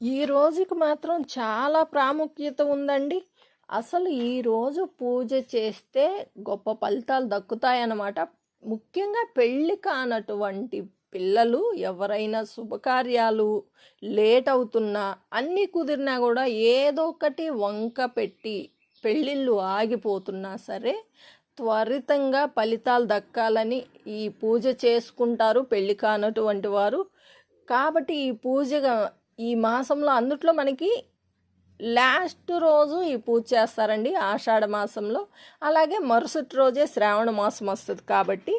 ఈ రోజుకి మాత్రం చాలా ప్రాముఖ్యత ఉందండి. అసలు ఈరోజు పూజ చేస్తే గొప్ప ఫలితాలు దక్కుతాయన్నమాట. ముఖ్యంగా పెళ్ళి కానటువంటి పిల్లలు ఎవరైనా శుభకార్యాలు లేట్ అవుతున్నా అన్నీ కుదిరినా కూడా ఏదో ఒకటి వంక పెట్టి పెళ్ళిళ్ళు ఆగిపోతున్నా సరే త్వరితంగా ఫలితాలు దక్కాలని ఈ పూజ చేసుకుంటారు పెళ్ళి కానటువంటి వారు. కాబట్టి ఈ పూజగా ఈ మాసంలో అందుట్లో మనకి లాస్ట్ రోజు ఈ పూజ చేస్తారండి ఆషాఢ మాసంలో. అలాగే మరుసటి రోజే శ్రావణ మాసం వస్తుంది కాబట్టి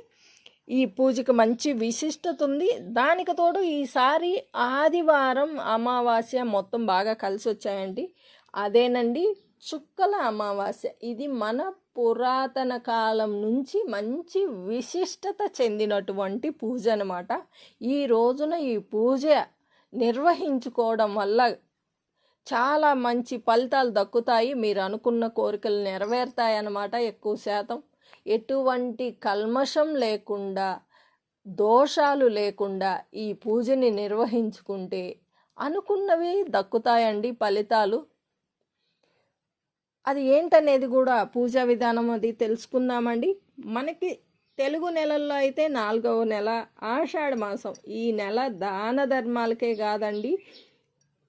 ఈ పూజకి మంచి విశిష్టత ఉంది. దానికి తోడు ఈసారి ఆదివారం అమావాస్య మొత్తం బాగా కలిసి వచ్చాయండి. అదేనండి చుక్కల అమావాస్య. ఇది మన పురాతన కాలం నుంచి మంచి విశిష్టత చెందినటువంటి పూజ అనమాట ఈ రోజున ఈ పూజ నిర్వహించుకోవడం వల్ల చాలా మంచి ఫలితాలు దక్కుతాయి. మీరు అనుకున్న కోరికలు నెరవేరుతాయి అన్నమాట ఎక్కువ శాతం. ఎటువంటి కల్మషం లేకుండా దోషాలు లేకుండా ఈ పూజని నిర్వహించుకుంటే అనుకున్నవి దక్కుతాయండి ఫలితాలు. అది ఏంటనేది కూడా పూజా విధానం అది తెలుసుకుందామండి. మనకి తెలుగు నెలల్లో అయితే నాలుగవ నెల ఆషాఢ మాసం. ఈ నెల దాన ధర్మాలకే కాదండి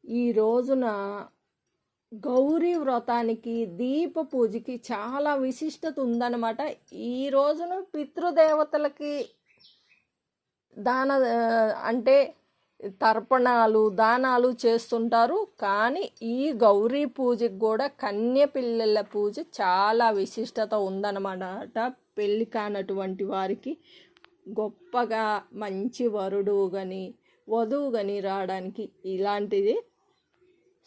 ఈ రోజున గౌరీ వ్రతానికి దీప పూజకి చాలా విశిష్టత ఉందన్నమాట. ఈ రోజున పితృదేవతలకి దాన అంటే తర్పణాలు దానాలు చేస్తుంటారు. కానీ ఈ గౌరీ పూజకి కూడా కన్య పిల్లల పూజ చాలా విశిష్టత ఉందన్నమాట. పెళ్ళి కానటువంటి వారికి గొప్పగా మంచి వరుడు కానీ వధువు కానీ రావడానికి ఇలాంటిది.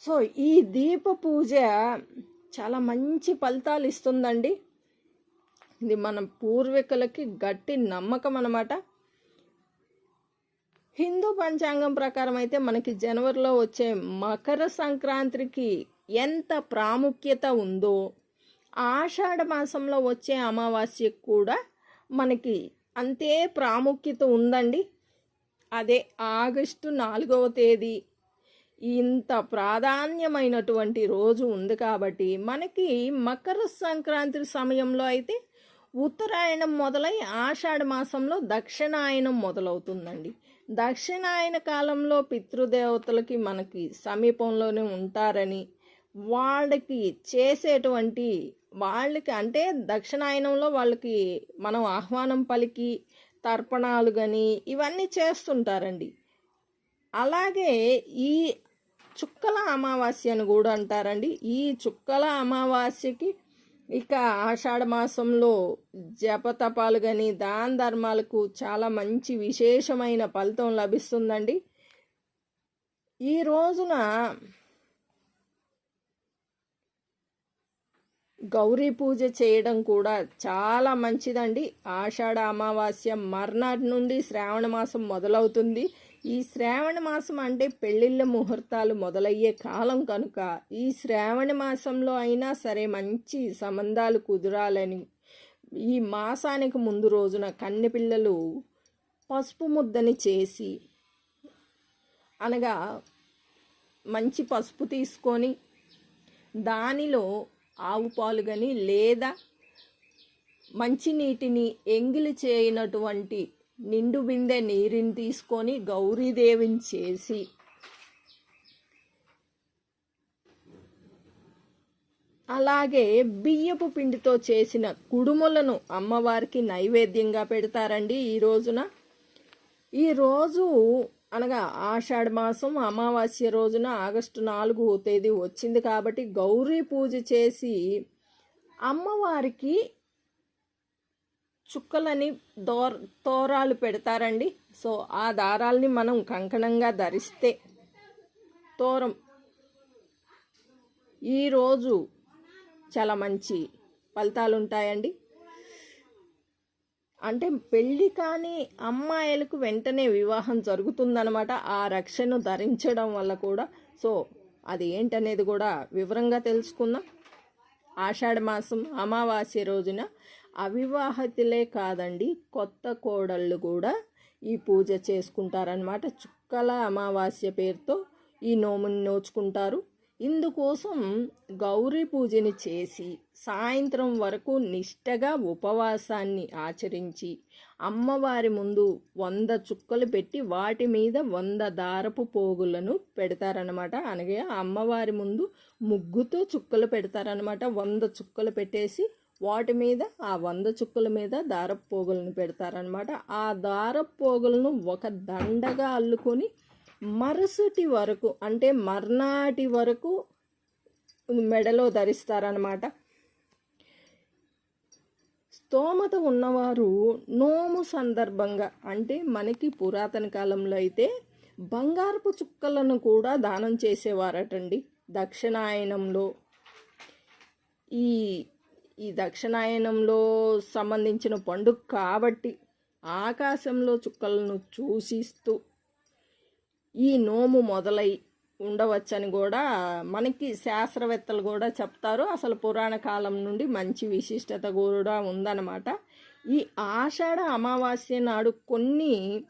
సో ఈ దీప పూజ చాలా మంచి ఫలితాలు ఇస్తుందండి. ఇది మన పూర్వీకులకి గట్టి నమ్మకం అన్నమాట. హిందూ పంచాంగం ప్రకారం అయితే మనకి జనవరిలో వచ్చే మకర సంక్రాంతికి ఎంత ప్రాముఖ్యత ఉందో ఆషాఢ మాసంలో వచ్చే అమావాస్యకు కూడా మనకి అంతే ప్రాముఖ్యత ఉందండి. అదే ఆగస్టు నాలుగవ తేదీ. ఇంత ప్రాధాన్యమైనటువంటి రోజు ఉంది కాబట్టి మనకి మకర సంక్రాంతి సమయంలో అయితే ఉత్తరాయణం మొదలై ఆషాఢ మాసంలో దక్షిణాయనం మొదలవుతుందండి. దక్షిణాయన కాలంలో పితృదేవతలకి మనకి సమీపంలోనే ఉంటారని వాళ్ళకి చేసేటువంటి వాళ్ళకి అంటే దక్షిణాయనంలో వాళ్ళకి మనం ఆహ్వానం పలికి తర్పణాలు కానీ ఇవన్నీ చేస్తుంటారండి. అలాగే ఈ చుక్కల అమావాస్య అని కూడా అంటారండి. ఈ చుక్కల అమావాస్యకి ఇక ఆషాఢ మాసంలో జపతపాలు కానీ దాన ధర్మాలకు చాలా మంచి విశేషమైన ఫలితం లభిస్తుందండి. ఈ రోజున గౌరీ పూజ చేయడం కూడా చాలా మంచిదండి. ఆషాఢ అమావాస్య మర్నాటి నుండి శ్రావణ మాసం మొదలవుతుంది. ఈ శ్రావణ మాసం అంటే పెళ్ళిళ్ళ ముహూర్తాలు మొదలయ్యే కాలం కనుక ఈ శ్రావణ మాసంలో అయినా సరే మంచి సంబంధాలు కుదరాలని ఈ మాసానికి ముందు రోజున కన్నె పిల్లలు పసుపు ముద్దని చేసి అనగా మంచి పసుపు తీసుకొని దానిలో ఆవు పాలు కానీ లేదా మంచినీటిని ఎంగిలి చేయనటువంటి నిండు బిందె నీరుని తీసుకొని గౌరీదేవిని చేసి అలాగే బియ్యపు పిండితో చేసిన కుడుములను అమ్మవారికి నైవేద్యంగా పెడతారండి ఈ రోజున. ఈ రోజు అనగా ఆషాఢ మాసం అమావాస్య రోజున ఆగస్టు నాలుగు తేదీ వచ్చింది కాబట్టి గౌరీ పూజ చేసి అమ్మవారికి చుక్కలని దోర్ తోరాలు పెడతారండి. సో ఆ దారాల్ని మనం కంకణంగా ధరిస్తే తోరం ఈరోజు చాలా మంచి ఫలితాలు ఉంటాయండి అంటే పెళ్ళి కాని అమ్మాయిలకు వెంటనే వివాహం జరుగుతుందనమాట ఆ రక్షను ధరించడం వల్ల కూడా. సో అది ఏంటనేది కూడా వివరంగా తెలుసుకుందాం. ఆషాఢ మాసం అమావాస్య రోజున అవివాహితులే కాదండి కొత్త కోడళ్ళు కూడా ఈ పూజ చేసుకుంటారనమాట చుక్కల అమావాస్య పేరుతో ఈ నోముని నోచుకుంటారు. ఇందుకోసం గౌరీ పూజని చేసి సాయంత్రం వరకు నిష్టగా ఉపవాసాన్ని ఆచరించి అమ్మవారి ముందు వంద చుక్కలు పెట్టి వాటి మీద వంద దారపు పోగులను పెడతారనమాట అనగా అమ్మవారి ముందు ముగ్గుతో చుక్కలు పెడతారనమాట వంద చుక్కలు పెట్టేసి వాటి మీద ఆ వంద చుక్కల మీద దారపు పోగులను పెడతారనమాట ఆ దారపు పోగులను ఒక దండగా అల్లుకొని మరుసటి వరకు అంటే మర్నాటి వరకు మెడలో ధరిస్తారనమాట స్తోమత ఉన్నవారు నోము సందర్భంగా అంటే మనకి పురాతన కాలంలో అయితే బంగారపు చుక్కలను కూడా దానం చేసేవారటండి. దక్షిణాయనంలో ఈ ఈ దక్షిణాయనంలో సంబంధించిన పండుగ కాబట్టి ఆకాశంలో చుక్కలను చూసిస్తూ ఈ నోము మొదలై ఉండవచ్చని కూడా మనకి శాస్త్రవేత్తలు కూడా చెప్తారు. అసలు పురాణ కాలం నుండి మంచి విశిష్టత కూడా ఉందన్నమాట. ఈ ఆషాఢ అమావాస్య నాడు కొన్ని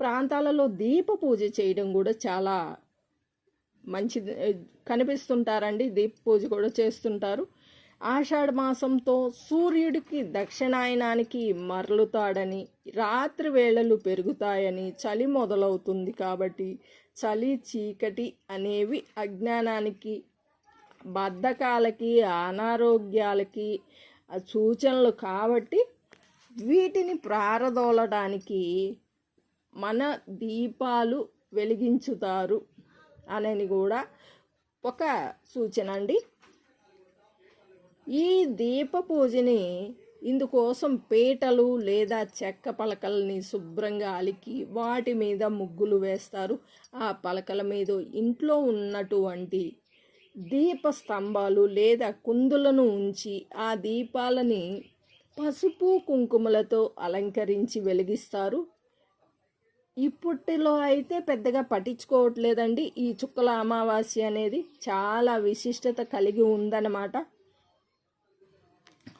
ప్రాంతాలలో దీప పూజ చేయడం కూడా చాలా మంచిది. కనిపిస్తుంటారండి. దీప పూజ కూడా చేస్తుంటారు. ఆషాఢ మాసంతో సూర్యుడికి దక్షిణాయనానికి మరలుతాడని రాత్రి వేళలు పెరుగుతాయని చలి మొదలవుతుంది కాబట్టి చలి చీకటి అనేవి అజ్ఞానానికి బద్ధకాలకి అనారోగ్యాలకి సూచనలు కాబట్టి వీటిని ప్రారదోలడానికి మన దీపాలు వెలిగించుతారు అనని కూడా ఒక సూచన అండి. ఈ దీప పూజని ఇందుకోసం పీటలు లేదా చెక్క పలకల్ని శుభ్రంగా అలికి వాటి మీద ముగ్గులు వేస్తారు. ఆ పలకల మీద ఇంట్లో ఉన్నటువంటి దీప స్తంభాలు లేదా కుందులను ఉంచి ఆ దీపాలని పసుపు కుంకుమలతో అలంకరించి వెలిగిస్తారు. ఇప్పటిలో అయితే పెద్దగా పట్టించుకోవట్లేదండి. ఈ చుక్కల అమావాస్య అనేది చాలా విశిష్టత కలిగి ఉందన్నమాట.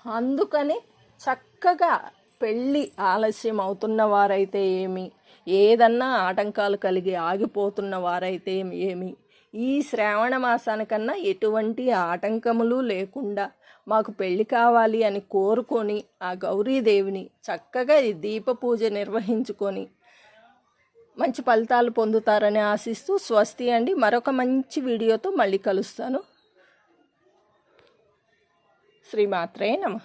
అందుకని చక్కగా పెళ్ళి ఆలస్యం అవుతున్న వారైతే ఏమి? ఏదన్నా ఆటంకాలు కలిగి ఆగిపోతున్న వారైతే ఏమి? ఈ శ్రావణ మాసానికన్నా ఎటువంటి ఆటంకములు లేకుండా మాకు పెళ్ళి కావాలి అని కోరుకొని ఆ గౌరీదేవిని చక్కగా ఈ దీప పూజ నిర్వహించుకొని మంచి ఫలితాలు పొందుతారని ఆశిస్తూ స్వస్తి అండి. మరొక మంచి వీడియోతో మళ్ళీ కలుస్తాను. శ్రీమాత్రే నమః.